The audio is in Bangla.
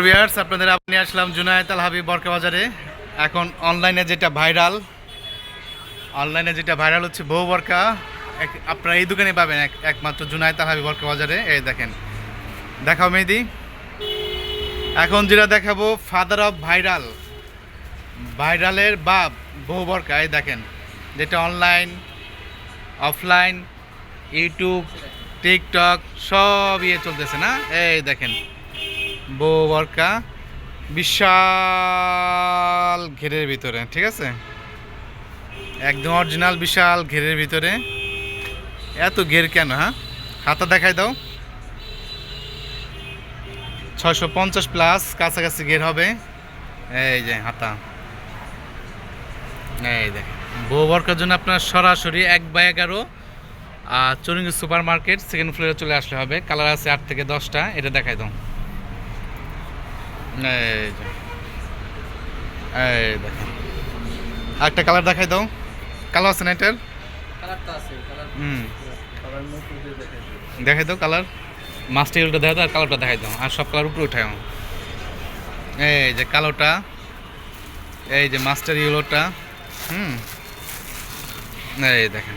ভিউয়ার্স আপনাদের আপনি আসলাম জুনায়েত আল হাবিব বরকা বাজারে। এখন অনলাইনে যেটা ভাইরাল অনলাইনে যেটা ভাইরাল হচ্ছে বউ বরকা। আপনারা এই দোকানে পাবেন এক- একমাত্র জুনায়েত আল হাবিব বরকা বাজারে। এই দেখেন, দেখাও মেহেদি। এখন যেটা দেখাবো ফাদার অফ ভাইরাল ভাইরালের বাপ বউ বরকা। এই দেখেন, যেটা অনলাইন অফলাইন ইউটিউব টিকটক সব ইয়ে চলতেছে না? এই দেখেন বরকা বিশাল ঘেরের ভিতরে, ঠিক আছে? একদম অরিজিনাল বিশাল ঘেরের ভিতরে। এত ঘের কেন হ্যাঁ? হাতা দেখাই দাও। ছয়শো পঞ্চাশ প্লাস কাছাকাছি ঘের হবে। এই যে হাতা। এই দেখেন বউ বরকার জন্য আপনার সরাসরি এক বাই এগারো। আর চুরিঙ্গি সুপার মার্কেট সেকেন্ড ফ্লোরে চলে আসলে হবে। কালার আছে আট থেকে দশটা, এটা দেখাই দাও। এই যে এই দেখেন। আরেকটা কালার দেখাই দাও। কালো আছে না এটার? কালার হুম। কালার দেখে দেখাই দাও কালার। মাস্টার ইউলটা দেখাই দাও আর কালোটা দেখাই দাও। আর সব কালার উপরে উঠাও এই যে কালোটা। এই যে মাস্টার ইউলোটা হুম। এই দেখেন।